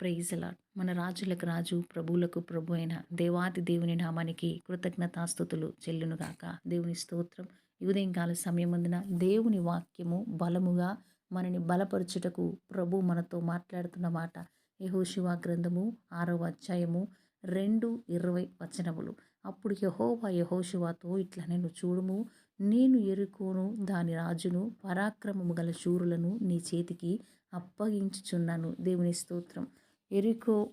Praise మన రాజులకు రాజు ప్రభువులకు ప్రభు అయిన దేవాది దేవుని నామానికి కృతజ్ఞతాస్థుతులు చెల్లునుగాక దేవుని స్తోత్రం. ఈ సమయం సమయమందున దేవుని వాక్యము బలముగా మనని బలపరచుటకు ప్రభు మనతో మాట్లాడుతున్న మాట. యహోశివ గ్రంథము ఆరవ అధ్యాయము రెండు ఇరవై వచనములు. అప్పుడు యహోవా యహోశివాతో ఇట్లా నేను చూడుము నేను ఎరుకోను దాని రాజును పరాక్రమము గల శూరులను నీ చేతికి అప్పగించుచున్నాను. దేవుని స్తోత్రం. ఎరికో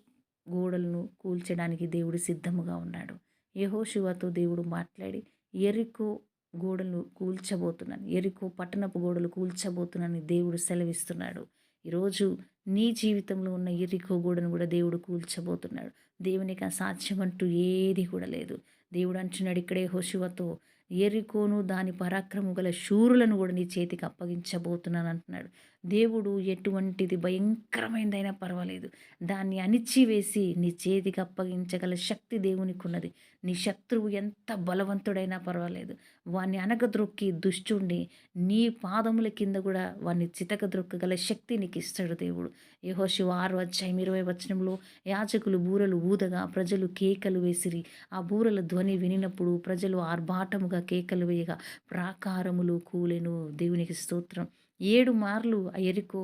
గోడలను కూల్చడానికి దేవుడు సిద్ధముగా ఉన్నాడు. యహోశివాతో దేవుడు మాట్లాడి ఎరికో గోడలు కూల్చబోతున్నాను ఎరికో పట్టణపు గోడలు కూల్చబోతున్నానని దేవుడు సెలవిస్తున్నాడు. ఈరోజు నీ జీవితంలో ఉన్న ఎరికో గోడను కూడా దేవుడు కూల్చబోతున్నాడు. దేవునికి అసాధ్యమంటూ ఏది కూడా లేదు. దేవుడు అంటున్నాడు ఇక్కడే హోషువతో ఎరికోను దాని పరాక్రము గల శూరులను కూడా నీ చేతికి అప్పగించబోతున్నాను అంటున్నాడు దేవుడు ఎటువంటిది భయంకరమైనదైనా పర్వాలేదు. దాన్ని అణిచివేసి నీ చేతికి అప్పగించగల శక్తి దేవునికి ఉన్నది నీ శత్రువు ఎంత బలవంతుడైనా పర్వాలేదు. వాన్ని అనగద్రొక్కి దుష్టుణ్ణి నీ పాదముల కింద కూడా వాన్ని చితకద్రొక్కగల శక్తి నీకు ఇస్తాడు దేవుడు. యహోశివ ఆరు అధ్యాయం ఇరవై వచనంలో యాచకులు బూరలు ఊదగా ప్రజలు కేకలు వేసిరి. ఆ బూరల ధ్వని వినినప్పుడు ప్రజలు ఆర్భాటముగా కేకలు వేయగా ప్రాకారములు కూలెను దేవునికి స్తోత్రం. ఏడు మార్లు ఆ ఎరుకో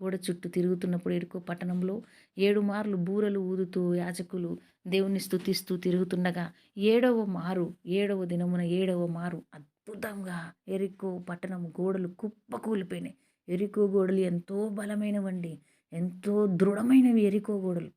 గోడ చుట్టూ తిరుగుతున్నప్పుడు ఎరుకో పట్టణంలో ఏడు మార్లు బూరలు ఊదుతూ యాజకులు దేవుని స్థుతిస్తూ తిరుగుతుండగా ఏడవ మారు ఏడవ దినమున ఏడవ మారు అద్భుతంగా ఎరికో పట్టణం గోడలు కుప్పకూలిపోయినాయి. ఎరుకో గోడలు ఎంతో బలమైనవండి ఎంతో దృఢమైనవి ఎరికో గోడలు.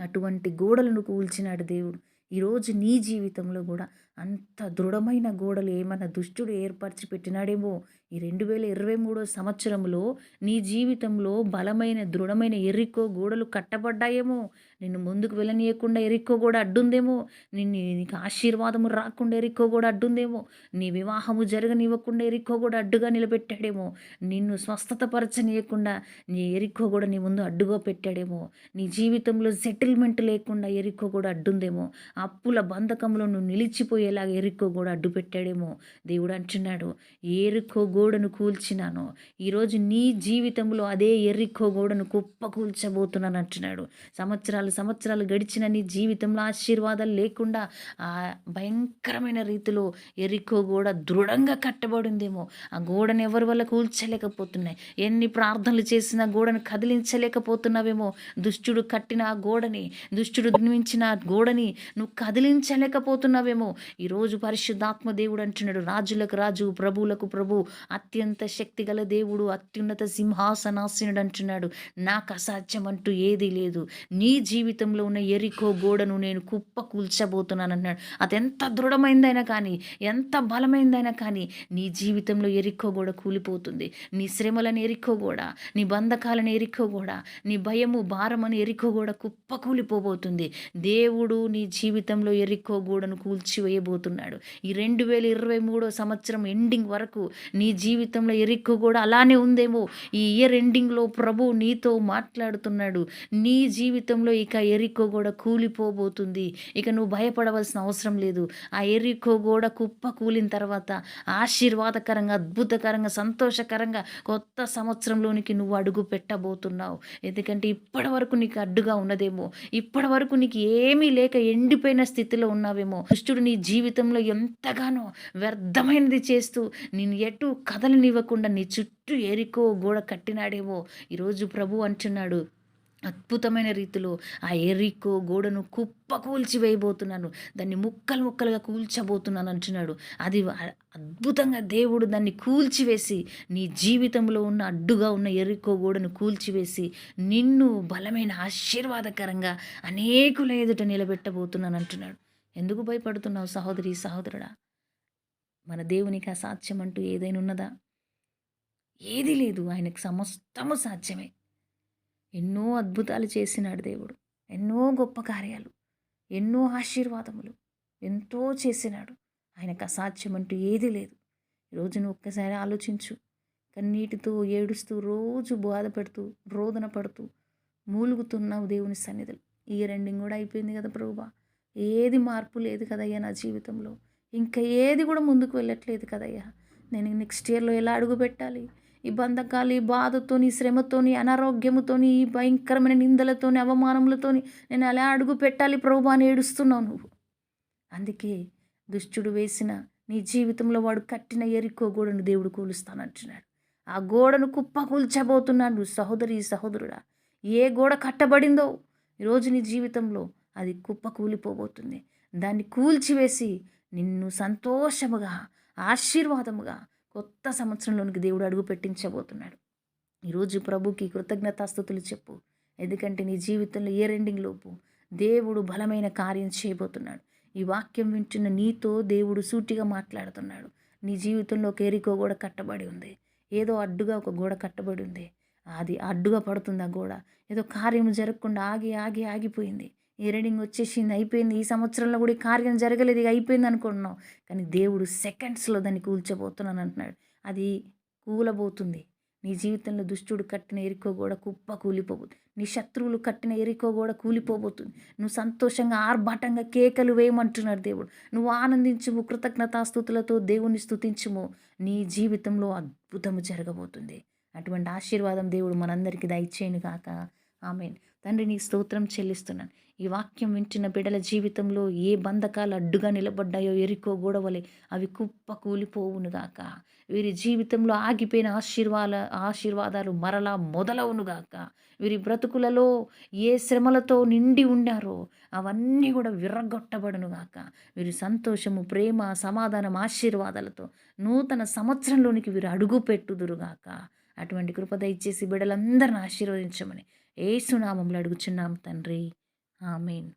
అటువంటి గోడలను కూల్చినాడు దేవుడు. ఈరోజు నీ జీవితంలో కూడా అంత దృఢమైన గోడలు ఏమన్నా దుష్టుడు ఏర్పరిచి పెట్టినాడేమో ఈ రెండు వేల ఇరవై మూడో సంవత్సరంలో నీ జీవితంలో బలమైన దృఢమైన ఎర్రికో గోడలు కట్టబడ్డాయేమో. నిన్ను ముందుకు వెళ్ళనీయకుండా ఎరిక్కో కూడా అడ్డుందేమో. నిన్ను నీకు ఆశీర్వాదము రాకుండా ఎరిక్కో కూడా అడ్డుందేమో. నీ వివాహము జరగనివ్వకుండా ఎరిక్కో కూడా అడ్డుగా నిలబెట్టాడేమో. నిన్ను స్వస్థత పరచనీయకుండా నీ ఎరిక్కో కూడా నీ ముందు అడ్డుగా పెట్టాడేమో. నీ జీవితంలో సెటిల్మెంట్ లేకుండా ఎరిక్కో కూడా అడ్డుందేమో. అప్పుల బంధకంలో నువ్వు నిలిచిపోయి నిలిచిపోయేలాగా ఎరిక్కో గోడ అడ్డు పెట్టాడేమో దేవుడు అంటున్నాడు. ఎరుక్కో గోడను కూల్చినాను. ఈరోజు నీ జీవితంలో అదే ఎర్రిక్కో గోడను కుప్ప కూల్చబోతున్నాను అంటున్నాడు. సంవత్సరాలు సంవత్సరాలు గడిచిన నీ జీవితంలో ఆశీర్వాదాలు లేకుండా ఆ భయంకరమైన రీతిలో ఎరిక్కో గోడ దృఢంగా కట్టబడిందేమో. ఆ గోడను ఎవరి వల్ల కూల్చలేకపోతున్నాయి? ఎన్ని ప్రార్థనలు చేసినా గోడను కదిలించలేకపోతున్నావేమో? దుష్టుడు కట్టిన ఆ గోడని దుష్టుడు నిర్మించిన గోడని నువ్వు కదిలించలేకపోతున్నావేమో? ఈరోజు పరిశుద్ధాత్మ దేవుడు అంటున్నాడు. రాజులకు రాజు ప్రభువులకు ప్రభు అత్యంత శక్తిగల దేవుడు అత్యున్నత సింహాసనాసనుడు అంటున్నాడు. నాకు అసాధ్యం అంటూ ఏదీ లేదు. నీ జీవితంలో ఉన్న ఎరికో గోడను నేను కుప్ప కూల్చబోతున్నాను అన్నాడు అది ఎంత దృఢమైందైనా కానీ ఎంత బలమైందైనా కానీ నీ జీవితంలో ఎరికో గోడ కూలిపోతుంది. నీ శ్రమలను ఎరికో గోడ నీ బంధకాలను ఎరికో గోడ నీ భయము భారమని ఎరికో గోడ కుప్ప కూలిపోబోతుంది. దేవుడు నీ జీవితంలో ఎరికో గోడను చేయబోతున్నాడు ఈ రెండు వేల ఇరవై మూడో సంవత్సరం ఎండింగ్ వరకు నీ జీవితంలో ఎరిక్కు కూడా అలానే ఉందేమో. ఈ ఇయర్ ఎండింగ్లో ప్రభు నీతో మాట్లాడుతున్నాడు. నీ జీవితంలో ఇక ఎరికో కూడా కూలిపోబోతుంది. ఇక నువ్వు భయపడవలసిన అవసరం లేదు. ఆ ఎరికో కూడా కుప్ప కూలిన తర్వాత ఆశీర్వాదకరంగా అద్భుతకరంగా సంతోషకరంగా కొత్త సంవత్సరంలోనికి నువ్వు అడుగు పెట్టబోతున్నావు. ఎందుకంటే ఇప్పటి వరకు నీకు అడ్డుగా ఉన్నదేమో. ఇప్పటి వరకు నీకు ఏమీ లేక ఎండిపోయిన స్థితిలో ఉన్నావేమో. దుష్టుడు నీ జీవితంలో ఎంతగానో వ్యర్థమైనది చేస్తూ నేను ఎటు కదలనివ్వకుండా నీ చుట్టూ ఏరికో గోడ కట్టినాడేమో ఈరోజు ప్రభు అంటున్నాడు. అద్భుతమైన రీతిలో ఆ ఎరికో గోడను కుప్ప కూల్చి వేయబోతున్నాను. దాన్ని ముక్కలు ముక్కలుగా కూల్చబోతున్నాను అంటున్నాడు. అది అద్భుతంగా దేవుడు దాన్ని కూల్చివేసి నీ జీవితంలో ఉన్న అడ్డుగా ఉన్న ఎరికో గోడను కూల్చివేసి నిన్ను బలమైన ఆశీర్వాదకరంగా అనేకుల ఎదుట నిలబెట్టబోతున్నాను అంటున్నాడు. ఎందుకు భయపడుతున్నావు సహోదరి సహోదరుడా? మన దేవునికి అసాధ్యం అంటూ ఏదైనా ఉన్నదా? ఏది లేదు. ఆయనకు సమస్తము సాధ్యమే. ఎన్నో అద్భుతాలు చేసినాడు దేవుడు. ఎన్నో గొప్ప కార్యాలు. ఎన్నో ఆశీర్వాదములు. ఎంతో చేసినాడు. ఆయనకు అసాధ్యం అంటూ ఏది లేదు. రోజును నువ్వు ఒక్కసారి ఆలోచించు. కన్నీటితో ఏడుస్తూ రోజు బాధపడుతూ రోదన పడుతూ మూలుగుతున్నావు దేవుని సన్నిధులు. ఈ రెండింగ్ కూడా అయిపోయింది కదా ప్రభువా? ఏది మార్పు లేదు కదయ్యా నా జీవితంలో. ఇంకా ఏది కూడా ముందుకు వెళ్ళట్లేదు కదయ్యా. నేను నెక్స్ట్ ఇయర్లో ఎలా అడుగు పెట్టాలి? ఈ బంధకాలు ఈ బాధతోని శ్రమతోని అనారోగ్యముతోని ఈ భయంకరమైన నిందలతోని అవమానములతోని నేను ఎలా అడుగు పెట్టాలి ప్రభు అని ఏడుస్తున్నావు నువ్వు? అందుకే దుష్టుడు వేసిన నీ జీవితంలో వాడు కట్టిన ఎరికో గోడను దేవుడు కూలుస్తానంటున్నాడు. ఆ గోడను కుప్ప కూల్చబోతున్నాడు సహోదరి సహోదరుడా. ఏ గోడ కట్టబడిందో ఈరోజు నీ జీవితంలో అది కుప్ప కూలిపోబోతుంది. దాన్ని కూల్చివేసి నిన్ను సంతోషముగా ఆశీర్వాదముగా కొత్త సంవత్సరంలోనికి దేవుడు అడుగు పెట్టించబోతున్నాడు. ఈరోజు ప్రభుకి కృతజ్ఞతాస్థుతులు చెప్పు. ఎందుకంటే నీ జీవితంలో ఏ రెండింగ్ లోపు దేవుడు బలమైన కార్యం చేయబోతున్నాడు. ఈ వాక్యం వింటున్న నీతో దేవుడు సూటిగా మాట్లాడుతున్నాడు. నీ జీవితంలో ఒక ఎరికో గోడ కట్టబడి ఉంది. ఏదో అడ్డుగా ఒక గోడ కట్టబడి ఉంది. అది అడ్డుగా పడుతుంది ఆ గోడ. ఏదో కార్యం జరగకుండా ఆగి ఆగి ఆగిపోయింది. ఇయరింగ్ వచ్చేసింది అయిపోయింది. ఈ సంవత్సరంలో కూడా ఈ కార్యం జరగలేదు ఇక అయిపోయింది అనుకుంటున్నాం. కానీ దేవుడు సెకండ్స్లో దాన్ని కూల్చబోతున్నాను అంటున్నాడు. అది కూలబోతుంది. నీ జీవితంలో దుష్టుడు కట్టిన ఎరుకో కూడా కుప్ప కూలిపోబోతుంది నీ శత్రువులు కట్టిన ఎరుకో కూడా కూలిపోబోతుంది. నువ్వు సంతోషంగా ఆర్భాటంగా కేకలు వేయమంటున్నాడు దేవుడు. నువ్వు ఆనందించుము కృతజ్ఞతాస్థుతులతో దేవుని స్థుతించుము నీ జీవితంలో అద్భుతము జరగబోతుంది. అటువంటి ఆశీర్వాదం దేవుడు మనందరికీ దయచేయను కాక ఆమెన్. తండ్రి నీ స్తోత్రం చెల్లిస్తున్నాను. ఈ వాక్యం వింటున్న బిడల జీవితంలో ఏ బంధకాలు అడ్డుగా నిలబడ్డాయో ఎరికో గొడవలే అవి కుప్ప కూలిపోవునుగాక వీరి జీవితంలో ఆగిపోయిన ఆశీర్వాద ఆశీర్వాదాలు మరలా మొదలవునుగాక వీరి బ్రతుకులలో ఏ శ్రమలతో నిండి ఉండారో అవన్నీ కూడా విర్రగొట్టబడునుగాక వీరి సంతోషము ప్రేమ సమాధానం ఆశీర్వాదాలతో నూతన సంవత్సరంలోనికి వీరు అడుగు పెట్టుదురుగాక అటువంటి కృప దయచేసి బిడలందరిని ఆశీర్వదించమని ఏసునామంలో అడుగుచున్నాం తండ్రి. ఆమెన్.